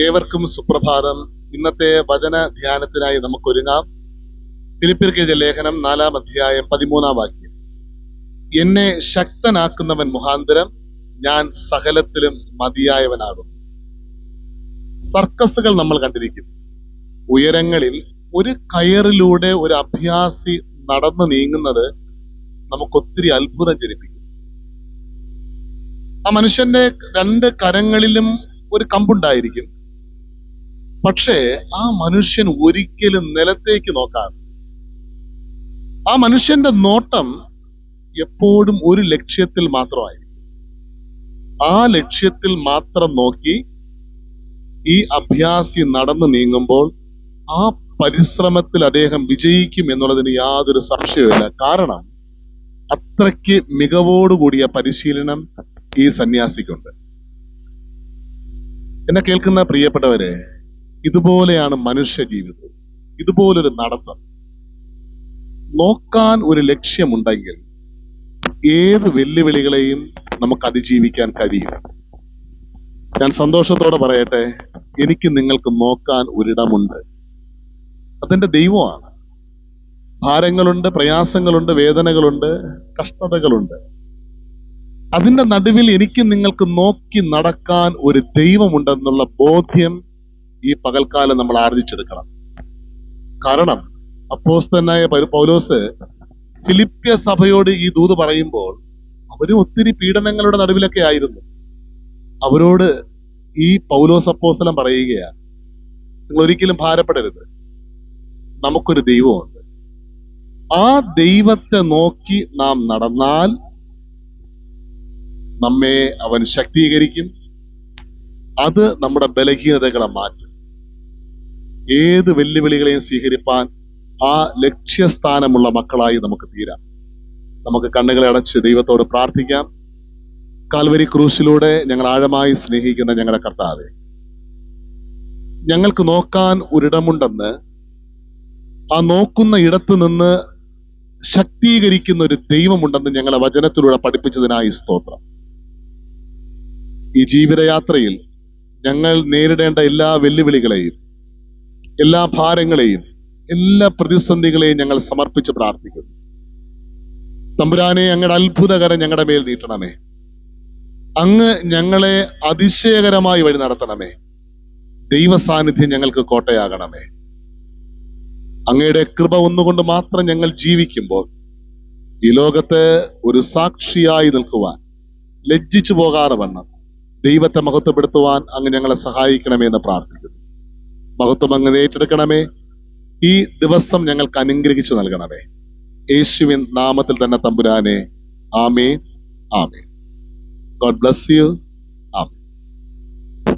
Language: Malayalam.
ഏവർക്കും സുപ്രഭാതം. ഇന്നത്തെ വചന ധ്യാനത്തിനായി നമുക്ക് ഒരുങ്ങാം ഫിലിപ്പിർക്കെഴുതിയ ലേഖനം നാലാം അധ്യായം പതിമൂന്നാം വാക്യം. എന്നെ ശക്തനാക്കുന്നവൻ മുഖാന്തരം ഞാൻ സകലത്തിലും മതിയായവനാകും സർക്കസുകൾ നമ്മൾ കണ്ടിരിക്കും. ഉയരങ്ങളിൽ ഒരു കയറിലൂടെ ഒരു അഭ്യാസി നടന്നു നീങ്ങുന്നത് നമുക്കൊത്തിരി അത്ഭുതം ജനിപ്പിക്കും. ആ മനുഷ്യന്റെ രണ്ട് കരങ്ങളിലും ഒരു കമ്പുണ്ടായിരിക്കും. പക്ഷേ ആ മനുഷ്യൻ ഒരിക്കലും നിലത്തേക്ക് നോക്കാറ് ആ മനുഷ്യന്റെ നോട്ടം എപ്പോഴും ഒരു ലക്ഷ്യത്തിൽ മാത്രമായിരിക്കും. ആ ലക്ഷ്യത്തിൽ മാത്രം നോക്കി ഈ അഭ്യാസി നടന്നു നീങ്ങുമ്പോൾ ആ പരിശ്രമത്തിൽ അദ്ദേഹം വിജയിക്കും എന്നുള്ളതിന് യാതൊരു സംശയവുമില്ല. കാരണം അത്രയ്ക്ക് മികവോടുകൂടിയ പരിശീലനം ഈ സന്യാസിക്കുണ്ട്. എന്നെ കേൾക്കുന്ന പ്രിയപ്പെട്ടവരെ ഇതുപോലെയാണ് മനുഷ്യ ജീവിതം ഇതുപോലൊരു നടത്തം. നോക്കാൻ ഒരു ലക്ഷ്യമുണ്ടെങ്കിൽ ഏത് വെല്ലുവിളികളെയും നമുക്ക് അതിജീവിക്കാൻ കഴിയും. ഞാൻ സന്തോഷത്തോടെ പറയട്ടെ എനിക്ക് നിങ്ങൾക്ക് നോക്കാൻ ഒരിടമുണ്ട്. അതെന്റെ ദൈവമാണ്. ഭാരങ്ങളുണ്ട് പ്രയാസങ്ങളുണ്ട് വേദനകളുണ്ട് കഷ്ടതകളുണ്ട്. അതിന്റെ നടുവിൽ എനിക്ക് നിങ്ങൾക്ക് നോക്കി നടക്കാൻ ഒരു ദൈവമുണ്ടെന്നുള്ള ബോധ്യം ഈ പകൽക്കാലം നമ്മൾ ആർജിച്ചെടുക്കണം. കാരണം അപ്പോസ്തനായ പൗലോസ് ഫിലിപ്പ്യ സഭയോട് ഈ ദൂത് പറയുമ്പോൾ അവരും ഒത്തിരി പീഡനങ്ങളുടെ നടുവിലൊക്കെ ആയിരുന്നു. അവരോട് ഈ പൗലോസ് അപ്പോസ്തലം പറയുകയാണ് നിങ്ങൾ ഒരിക്കലും ഭാരപ്പെടരുത്. നമുക്കൊരു ദൈവമുണ്ട്. ആ ദൈവത്തെ നോക്കി നാം നടന്നാൽ നമ്മെ അവൻ ശക്തീകരിക്കും. അത് നമ്മുടെ ബലഹീനതകളെ മാറ്റും. ഏത് വെല്ലുവിളികളെയും സ്വീകരിപ്പാൻ ആ ലക്ഷ്യസ്ഥാനമുള്ള മക്കളായി നമുക്ക് തീരാം. നമുക്ക് കണ്ണുകളെ അടച്ച് ദൈവത്തോട് പ്രാർത്ഥിക്കാം. കാൽവരി ക്രൂശിലൂടെ ഞങ്ങൾ ആഴമായി സ്നേഹിക്കുന്ന ഞങ്ങളുടെ കർത്താവെ ഞങ്ങൾക്ക് നോക്കാൻ ഒരിടമുണ്ടെന്ന് ആ നോക്കുന്ന ഇടത്ത് നിന്ന് ശക്തീകരിക്കുന്ന ഒരു ദൈവമുണ്ടെന്ന് ഞങ്ങളെ വചനത്തിലൂടെ പഠിപ്പിച്ചതിനായി സ്തോത്രം. ഈ ജീവിതയാത്രയിൽ ഞങ്ങൾ നേരിടേണ്ട എല്ലാ വെല്ലുവിളികളെയും എല്ലാ ഭാരങ്ങളെയും എല്ലാ പ്രതിസന്ധികളെയും ഞങ്ങൾ സമർപ്പിച്ച് പ്രാർത്ഥിക്കുന്നു. തമ്പുരാനെ ഞങ്ങളുടെ അത്ഭുതകരം ഞങ്ങളുടെ മേൽ നീട്ടണമേ. അങ്ങ് ഞങ്ങളെ അതിശയകരമായി വഴി നടത്തണമേ. ദൈവ സാന്നിധ്യം ഞങ്ങൾക്ക് കോട്ടയാകണമേ. അങ്ങയുടെ കൃപ ഒന്നുകൊണ്ട് മാത്രം ഞങ്ങൾ ജീവിക്കുമ്പോൾ ഈ ലോകത്ത് ഒരു സാക്ഷിയായി നിൽക്കുവാൻ ലജ്ജിച്ചു പോകാതെ വണ്ണം ദൈവത്തെ മഹത്വപ്പെടുത്തുവാൻ അങ്ങ് ഞങ്ങളെ സഹായിക്കണമേ എന്ന് പ്രാർത്ഥിക്കുന്നു. മഹത്വം അങ്ങ് ഏറ്റെടുക്കണമേ. ഈ ദിവസം ഞങ്ങൾക്ക് അനുഗ്രഹിച്ചു നൽകണമേ. യേശുവിൻ നാമത്തിൽ തന്നെ തമ്പുരാനെ. ആമേ ആമേ ഗോഡ് ബ്ലസ് യു